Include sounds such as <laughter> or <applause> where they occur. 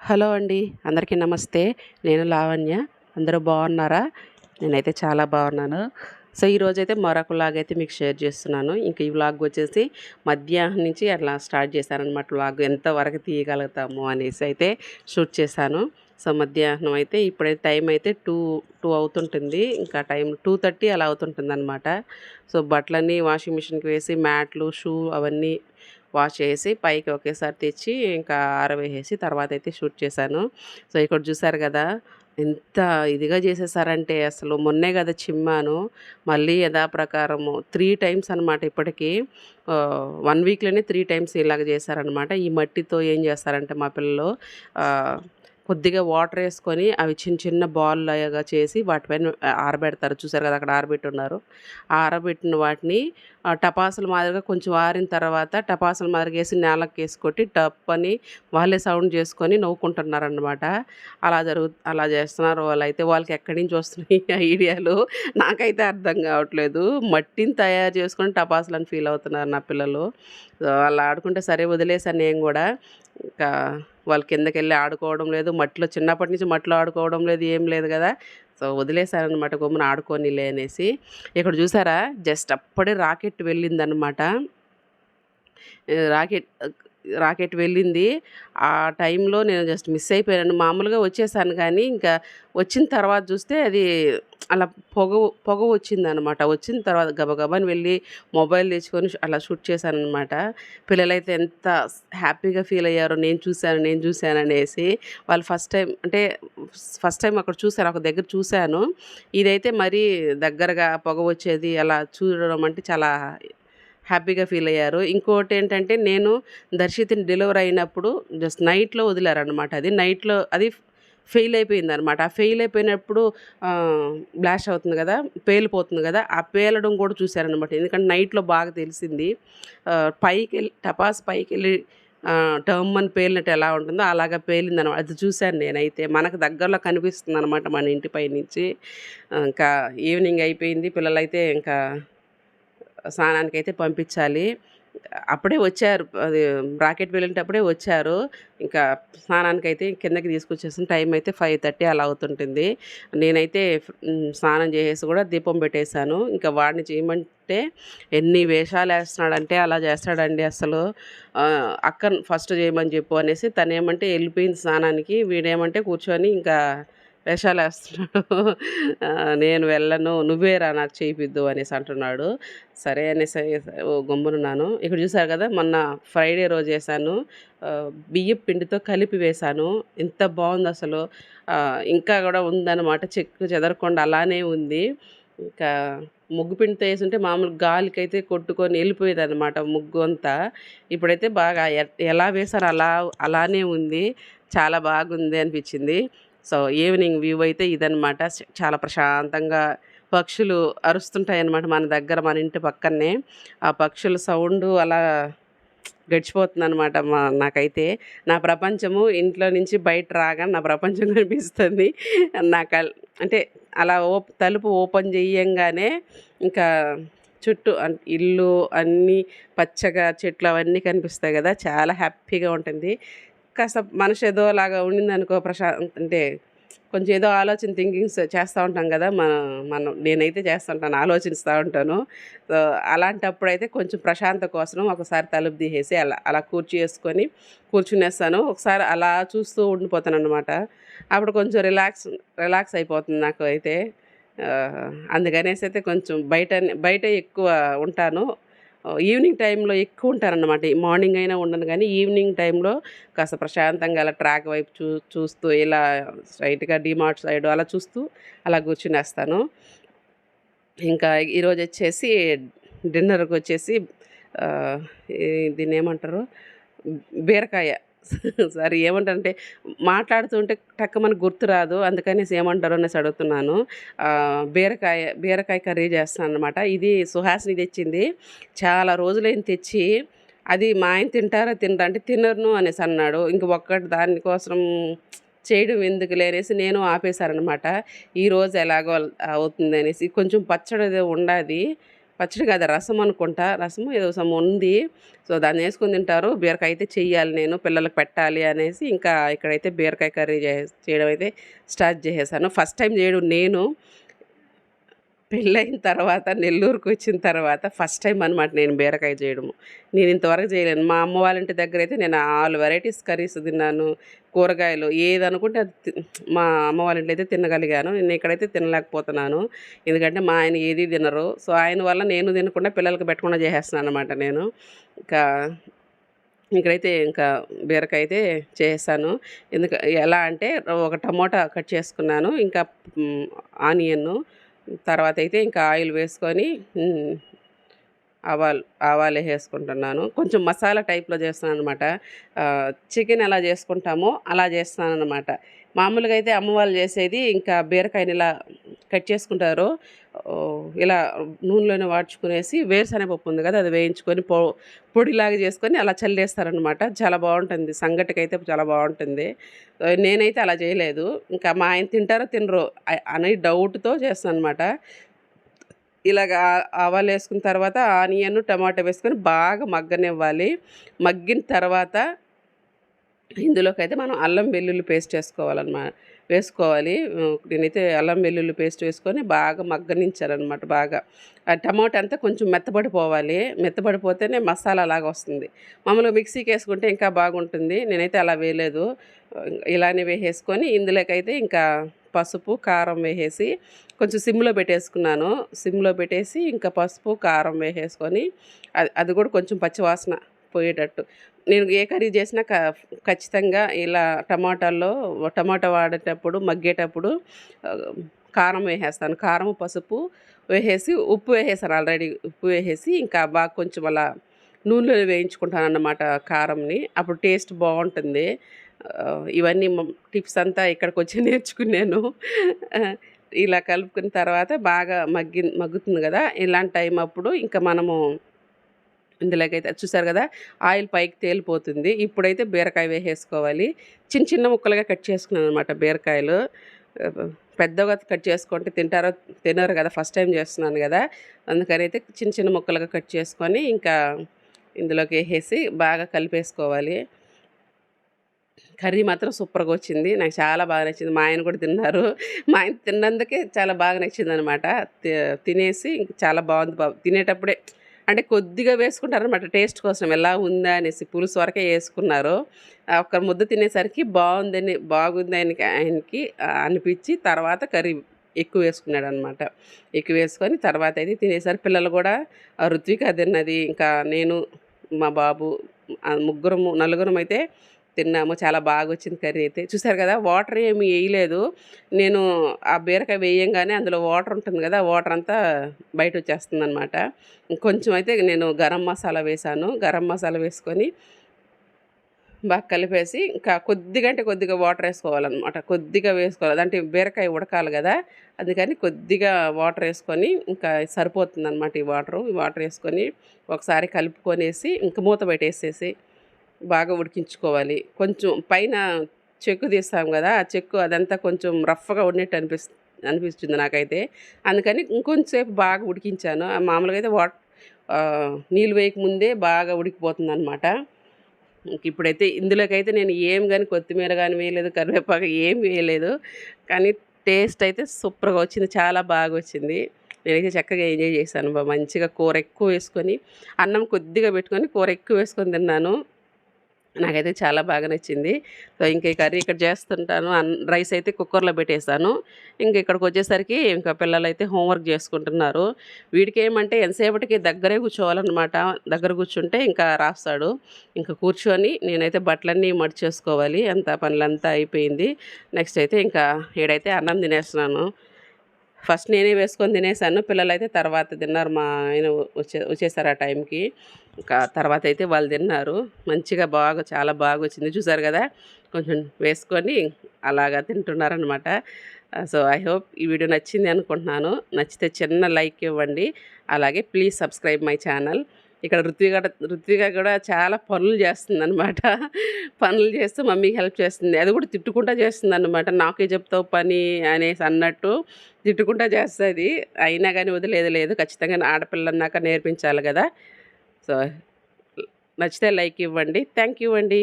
Hello అండి అందరికీ నమస్తే. నేను లావణ్య. అందరూ బాగున్నారా? నేనైతే చాలా బాగున్నాను. సో ఈరోజైతే మరొక వ్లాగ్ అయితే మీకు షేర్ చేస్తున్నాను. ఇంకా ఈ వ్లాగ్ వచ్చేసి మధ్యాహ్నం నుంచి అట్లా స్టార్ట్ చేశానమాట వ్లాగ్ ఎంతవరకు తీయగలుగుతాము అనేసి అయితే షూట్ చేశాను. సో మధ్యాహ్నం అయితే ఇప్పుడైతే టైం అయితే టూ టూ అవుతుంటుంది. ఇంకా టైం టూ థర్టీ అలా అవుతుంటుంది అనమాట సో బట్టలన్నీ వాషింగ్ మిషన్కి వేసి మ్యాట్లు షూ అవన్నీ వాష్ చేసి పైకి ఒకేసారి తెచ్చి ఇంకా ఆరవేసేసి తర్వాత అయితే షూట్ చేశాను. సో ఇక్కడ చూసారు కదా ఎంత ఇదిగా చేసేసారంటే అసలు మొన్నే కదా చిమ్మాను. మళ్ళీ యథాప్రకారము త్రీ టైమ్స్ అనమాట ఇప్పటికీ. వన్ వీక్లోనే త్రీ టైమ్స్ ఇలాగ చేశారనమాట ఈ మట్టితో ఏం చేస్తారంటే మా పిల్లలు కొద్దిగా వాటర్ వేసుకొని అవి చిన్న చిన్న బాల్ లాగా చేసి వాటిపైన ఆరబెడతారు. చూసారు కదా అక్కడ ఆరబెట్టున్నారు. ఆరబెట్టిన వాటిని ఆ, టపాసుల మాదిరిగా కొంచెం ఆరిన తర్వాత టపాసుల మాదిరిగా వేసి నేలకు వేసుకొట్టి టప్ అని వాళ్ళే సౌండ్ చేసుకొని నవ్వుకుంటున్నారనమాట అలా జరుగు అలా చేస్తున్నారు వాళ్ళైతే. వాళ్ళకి ఎక్కడి నుంచి వస్తున్నాయి <laughs> ఐడియాలు? నాకైతే అర్థం కావట్లేదు. మట్టిని తయారు చేసుకొని టపాసులని ఫీల్ అవుతున్నారు నా పిల్లలు. అలా ఆడుకుంటే సరే వదిలేసాను నేను కూడా. ఇంకా వాళ్ళ కిందకి వెళ్ళి ఆడుకోవడం లేదు. మట్టిలో చిన్నప్పటి నుంచి మట్టిలో ఆడుకోవడం లేదు ఏం లేదు కదా. సో వదిలేశారనమాట గమ్మున ఆడుకోనిలే అనేసి. ఇక్కడ చూసారా? జస్ట్ అప్పుడే రాకెట్ వెళ్ళిందనమాట రాకెట్ రాకెట్ వెళ్ళింది. ఆ టైంలో నేను జస్ట్ మిస్ అయిపోయాను. మామూలుగా వచ్చేసాను కానీ ఇంకా వచ్చిన తర్వాత చూస్తే అది అలా పొగ పొగ వచ్చిందనమాట. వచ్చిన తర్వాత గబగబాని వెళ్ళి మొబైల్ తెచ్చుకొని అలా షూట్ చేశాను అనమాట పిల్లలైతే ఎంత హ్యాపీగా ఫీల్ అయ్యారో నేను చూశాను నేను చూశాను అనేసి వాళ్ళు ఫస్ట్ టైం అంటే ఫస్ట్ టైం అక్కడ చూశాను ఒక దగ్గర చూశాను. ఇదైతే మరీ దగ్గరగా పొగ వచ్చేది అలా చూడడం అంటే చాలా హ్యాపీగా ఫీల్ అయ్యారు. ఇంకోటి ఏంటంటే నేను దర్శితిని డెలివరీ అయినప్పుడు జస్ట్ నైట్లో వదిలారనమాట అది నైట్లో అది ఫెయిల్ అయిపోయింది అనమాట ఆ ఫెయిల్ అయిపోయినప్పుడు బ్లాష్ అవుతుంది కదా పేలిపోతుంది కదా ఆ పేలడం కూడా చూశారనమాట ఎందుకంటే నైట్లో బాగా తెలిసింది. పైకి వెళ్ళి టపాస్ పైకి వెళ్ళి టర్మ్ అని పేలినట్టు ఎలా ఉంటుందో అలాగా పేలింది అనమాట అది చూశాను నేనైతే. మనకు దగ్గరలో కనిపిస్తుంది అనమాట మన ఇంటిపై నుంచి ఇంకా ఈవినింగ్ అయిపోయింది. పిల్లలైతే ఇంకా స్నానానికి అయితే పంపించాలి. అప్పుడే వచ్చారు. అది రాకెట్ వెళ్ళేటప్పుడే వచ్చారు. ఇంకా స్నానానికి అయితే కిందకి తీసుకొచ్చేసిన టైం అయితే ఫైవ్ థర్టీ అలా అవుతుంటుంది. నేనైతే స్నానం చేసేసి కూడా దీపం పెట్టేశాను. ఇంకా వాడిని చేయమంటే ఎన్ని వేషాలు వేస్తున్నాడంటే అలా చేస్తాడండి అసలు. అక్కను ఫస్ట్ చేయమని చెప్పు అనేసి తనేమంటే వెళ్ళిపోయింది స్నానానికి. వీడేమంటే కూర్చొని ఇంకా వేషాలు వేస్తున్నాడు నేను వెళ్ళను నువ్వేరా నాకు చేయిద్దు అనేసి అంటున్నాడు. సరే అనేసి ఓ గమ్మునున్నాను. ఇక్కడ చూసారు కదా మొన్న ఫ్రైడే రోజు వేసాను. బియ్యం పిండితో కలిపి వేశాను ఎంత బాగుంది అసలు. ఇంకా కూడా ఉందన్నమాట చెక్కు చెదరకుండా అలానే ఉంది. ఇంకా ముగ్గు పిండితో వేసుంటే మామూలు గాలికైతే కొట్టుకొని వెళ్ళిపోయేది అనమాట ముగ్గు అంతా. ఇప్పుడైతే బాగా ఎ- ఎలా వేశారో అలా అలానే ఉంది. చాలా బాగుంది అనిపించింది. సో ఈవినింగ్ వ్యూ అయితే ఇదనమాట చాలా ప్రశాంతంగా పక్షులు అరుస్తుంటాయి అన్నమాట మన దగ్గర మన ఇంటి పక్కనే ఆ పక్షుల సౌండ్ అలా గడిచిపోతుందనమాట మా నాకైతే. నా ప్రపంచము ఇంట్లో నుంచి బయట రాగా నా ప్రపంచం కనిపిస్తుంది. నాకు అంటే అలా ఓ తలుపు ఓపెన్ చేయంగానే ఇంకా చుట్టూ ఇల్లు అన్నీ పచ్చగా చెట్లు అవన్నీ కనిపిస్తాయి కదా చాలా హ్యాపీగా ఉంటుంది. కాస్త మనసు ఏదో లాగా ఉండింది ప్రశాంత్ ప్రశా అంటే కొంచెం ఏదో ఆలోచన థింకింగ్స్ చేస్తూ ఉంటాం కదా మన మనం నేనైతే చేస్తుంటాను ఆలోచిస్తూ ఉంటాను. సో అలాంటప్పుడు అయితే కొంచెం ప్రశాంత కోసం ఒకసారి తలుపు తీసేసి అలా అలా కూర్చు వేసుకొని కూర్చునేస్తాను. ఒకసారి అలా చూస్తూ ఉండిపోతాను అనమాట అప్పుడు కొంచెం రిలాక్స్ రిలాక్స్ అయిపోతుంది నాకు అయితే. అందుకనేసి అయితే కొంచెం బయట బయట ఎక్కువ ఉంటాను. ఈవినింగ్ టైంలో ఎక్కువ ఉంటారన్నమాట. మార్నింగ్ అయినా ఉండను కానీ ఈవినింగ్ టైంలో కాస్త ప్రశాంతంగా అలా ట్రాక్ వైపు చూ చూస్తూ ఇలా స్ట్రైట్గా డిమార్ట్ సైడ్ అలా చూస్తూ అలా కూర్చునేస్తాను. ఇంకా ఈరోజు వచ్చేసి డిన్నర్కి వచ్చేసి దీన్ని ఏమంటారు? బీరకాయ. సరే ఏమంటారంటే మాట్లాడుతుంటే టక్క మనకు గుర్తు రాదు అందుకనేసి ఏమంటారు అనేసి అడుగుతున్నాను. బీరకాయ బీరకాయ కర్రీ చేస్తాను అనమాట ఇది సుహాసిని తెచ్చింది. చాలా రోజులైన తెచ్చి అది మా ఆయన తింటారా తింటా అంటే తినరును అనేసి అన్నాడు. ఇంక ఒక్కటి దానికోసం చేయడం ఎందుకు లేనేసి నేను ఆపేశారనమాట ఈరోజు ఎలాగో అవుతుంది అనేసి కొంచెం పచ్చడి ఉండాది. పచ్చడి కాదు రసం అనుకుంటా. రసము ఏదో సమ్ ఉంది. సో దాన్ని వేసుకొని తింటారు. బీరకాయ అయితే చెయ్యాలి నేను పిల్లలకు పెట్టాలి అనేసి ఇంకా ఇక్కడైతే బీరకాయ కర్రీ చేయడం అయితే స్టార్ట్ చేసేసాను. ఫస్ట్ టైం చేయడం నేను. పెళ్ళైన తర్వాత నెల్లూరుకు వచ్చిన తర్వాత ఫస్ట్ టైం అనమాట నేను బీరకాయ చేయడము. నేను ఇంతవరకు చేయలేను. మా అమ్మ వాళ్ళ ఇంటి దగ్గర అయితే నేను ఆల్ వెరైటీస్ కర్రీస్ తిన్నాను కూరగాయలు ఏది అనుకుంటే అది తి- మా అమ్మ వాళ్ళ ఇంట్లో అయితే తినగలిగాను. నేను ఇక్కడైతే తినలేకపోతున్నాను. ఎందుకంటే మా ఆయన ఏది తినరు. సో ఆయన వల్ల నేను తినకుండా పిల్లలకి పెట్టకుండా చేసేస్తున్నాను అనమాట నేను. ఇంకా ఇక్కడైతే ఇంకా బీరకాయ అయితే చేస్తాను ఎందుకు ఎలా అంటే ఒక టమోటా కట్ చేసుకున్నాను. ఇంకా ఆనియన్ను ఆనియన్ తర్వాత అయితే ఇంకా ఆయిల్ వేసుకొని ఆవాలు ఆవాలు వేసుకుంటున్నాను. కొంచెం మసాలా టైప్లో చేస్తున్నాను అనమాట చికెన్ ఎలా చేసుకుంటామో అలా చేస్తున్నాను అనమాట మామూలుగా అయితే అమ్మవాళ్ళు చేసేది ఇంకా బీరకాయని ఇలా కట్ చేసుకుంటారు ఇలా నూనెలోనే వాడ్చుకునేసి వేరుశనగపప్పు ఉంది కదా అది వేయించుకొని పొ పొడిలాగా చేసుకొని అలా చల్లేస్తారనమాట చాలా బాగుంటుంది. సంగటికి అయితే చాలా బాగుంటుంది. నేనైతే అలా చేయలేదు. ఇంకా మా ఆయన తింటారో తినరో అనే డౌట్తో చేస్తాను అనమాట ఇలాగ ఆవాలు వేసుకున్న తర్వాత ఆనియన్ టమాటా వేసుకొని బాగా మగ్గనివ్వాలి. మగ్గిన తర్వాత ఇందులోకి అయితే మనం అల్లం వెల్లుల్లి పేస్ట్ వేసుకోవాలన్నమాట వేసుకోవాలి. నేనైతే అల్లం వెల్లుల్లి పేస్ట్ వేసుకొని బాగా మగ్గనించాలన్నమాట బాగా. ఆ టమాటా అంతా కొంచెం మెత్తబడిపోవాలి. మెత్తబడిపోతేనే మసాలా లాగా వస్తుంది. మామూలుగా మిక్సీకి వేసుకుంటే ఇంకా బాగుంటుంది. నేనైతే అలా వేయలేదు. ఇలానే వేసేసుకొని ఇందులోకైతే ఇంకా పసుపు కారం వేసేసి కొంచెం సిమ్లో పెట్టేసుకున్నాను. సిమ్లో పెట్టేసి ఇంకా పసుపు కారం వేసేసుకొని అది అది కూడా కొంచెం పచ్చివాసన పోయేటట్టు. నేను ఏ కర్రీ చేసినా క ఖచ్చితంగా ఇలా టమాటాల్లో టమాటా వాడేటప్పుడు మగ్గేటప్పుడు కారం వేసేస్తాను. కారం పసుపు వేసేసి ఉప్పు వేసేసాను ఆల్రెడీ. ఉప్పు వేసేసి ఇంకా బాగా కొంచెం అలా నూనెలో వేయించుకుంటాను అన్నమాట కారంని. అప్పుడు టేస్ట్ బాగుంటుంది. ఇవన్నీ టిప్స్ అంతా ఇక్కడికి వచ్చి నేర్చుకున్నాను. ఇలా కలుపుకున్న తర్వాత బాగా మగ్గి మగ్గుతుంది కదా? ఇలాంటి టైం అప్పుడు ఇంకా మనము ఇందులోకైతే చూసారు కదా ఆయిల్ పైకి తేలిపోతుంది. ఇప్పుడైతే బీరకాయ వేసేసుకోవాలి. చిన్న చిన్న ముక్కలుగా కట్ చేసుకున్నాను అనమాట బీరకాయలు. పెద్దగా కట్ చేసుకుంటే తింటారో తినరు కదా ఫస్ట్ టైం చేస్తున్నాను కదా. అందుకని అయితే చిన్న చిన్న ముక్కలుగా కట్ చేసుకొని ఇంకా ఇందులోకి వేసేసి బాగా కలిపేసుకోవాలి. కర్రీ మాత్రం సూపర్గా వచ్చింది. నాకు చాలా బాగా నచ్చింది. మా ఆయన కూడా తిన్నారు. మా ఆయన తిన్నందుకే చాలా బాగా నచ్చింది అనమాట తినేసి ఇంకా చాలా బాగుంది బాబు. తినేటప్పుడే అంటే కొద్దిగా వేసుకుంటారనమాట టేస్ట్ కోసం ఎలా ఉందా అనేసి పులుసు వరకే వేసుకున్నారు. ఒక ఒక్క ముద్ద తినేసరికి బాగుందని బాగుంది ఆయనకి ఆయనకి అనిపించి తర్వాత కర్రీ ఎక్కువ వేసుకున్నాడు అనమాట ఎక్కువ వేసుకొని తర్వాత అయితే తినేసరికి పిల్లలు కూడా ఆ, అది తిన్నది ఇంకా నేను మా బాబు ముగ్గురము నలుగురం అయితే తిన్నాము చాలా బాగా వచ్చింది కర్రీ అయితే. చూసారు కదా వాటర్ ఏమి వేయలేదు నేను ఆ బీరకాయ వేయంగానే అందులో వాటర్ ఉంటుంది కదా వాటర్ అంతా బయట వచ్చేస్తుంది అనమాట కొంచెం అయితే నేను గరం మసాలా వేసాను. గరం మసాలా వేసుకొని బాగా కలిపేసి ఇంకా కొద్దిగా అంటే కొద్దిగా వాటర్ వేసుకోవాలన్నమాట. కొద్దిగా వేసుకోవాలి. అంటే బీరకాయ ఉడకాలి కదా అందుకని కొద్దిగా వాటర్ వేసుకొని ఇంకా సరిపోతుంది అనమాట ఈ వాటర్. ఈ వాటర్ వేసుకొని ఒకసారి కలుపుకొనేసి ఇంకా మూత పెట్టేసేసి బాగా ఉడికించుకోవాలి. కొంచెం పైన చెక్కు తీస్తాం కదా ఆ చెక్కు అదంతా కొంచెం రఫ్గా ఉన్నట్టు అనిపిస్తుంది అనిపిస్తుంది నాకైతే. అందుకని ఇంకొంచెంసేపు బాగా ఉడికించాను. ఆ మామూలుగా అయితే వాట్ నీళ్ళు వేయక ముందే బాగా ఉడికిపోతుంది అనమాట ఇప్పుడైతే ఇందులోకైతే నేను ఏం కానీ కొత్తిమీర కానీ వేయలేదు కరివేపాకు ఏం వేయలేదు. కానీ టేస్ట్ అయితే సూపర్గా వచ్చింది చాలా బాగా వచ్చింది. నేనైతే చక్కగా ఎంజాయ్ చేశాను. బా మంచిగా కూర ఎక్కువ వేసుకొని అన్నం కొద్దిగా పెట్టుకొని కూర ఎక్కువ వేసుకొని తిన్నాను. నాకైతే చాలా బాగా నచ్చింది. సో ఇంకా ఈ కర్రీ ఇక్కడ చేస్తుంటాను. అన్ రైస్ అయితే కుక్కర్లో పెట్టేశాను. ఇంక ఇక్కడికి వచ్చేసరికి ఇంకా పిల్లలు అయితే హోంవర్క్ చేసుకుంటున్నారు. వీడికి ఏమంటే ఎంతసేపటికి దగ్గరే కూర్చోవాలన్నమాట. దగ్గర కూర్చుంటే ఇంకా రాస్తాడు. ఇంకా కూర్చొని నేనైతే బట్టలన్నీ మడిచేసుకోవాలి. అంత పనులంతా అయిపోయింది. నెక్స్ట్ అయితే ఇంకా ఈడైతే అన్నం తినేస్తున్నాను. ఫస్ట్ నేనే వేసుకొని తినేసాను. పిల్లలు అయితే తర్వాత తిన్నారు. మా ఆయన వచ్చే వచ్చేసారు ఆ టైంకి. ఇంకా తర్వాత అయితే వాళ్ళు తిన్నారు. మంచిగా బాగా చాలా బాగా వచ్చింది. చూసారు కదా? కొంచెం వేసుకొని అలాగా తింటున్నారనమాట సో ఐ హోప్ ఈ వీడియో నచ్చింది అనుకుంటున్నాను. నచ్చితే చిన్న లైక్ ఇవ్వండి. అలాగే ప్లీజ్ సబ్స్క్రైబ్ మై ఛానల్. ఇక్కడ ఋత్విక ఋత్విక కూడా చాలా పనులు చేస్తుంది అనమాట పనులు చేస్తూ మమ్మీకి హెల్ప్ చేస్తుంది. అది కూడా తిట్టుకుంటా చేస్తుందన్నమాట. నాకే చెప్తావు పని అనేసి అన్నట్టు తిట్టుకుంటా చేస్తుంది. అయినా కానీ వదిలేదు లేదు ఖచ్చితంగా ఆడపిల్ల అన్నాక నేర్పించాలి కదా. సో నచ్చితే లైక్ ఇవ్వండి. థ్యాంక్ యూ అండి.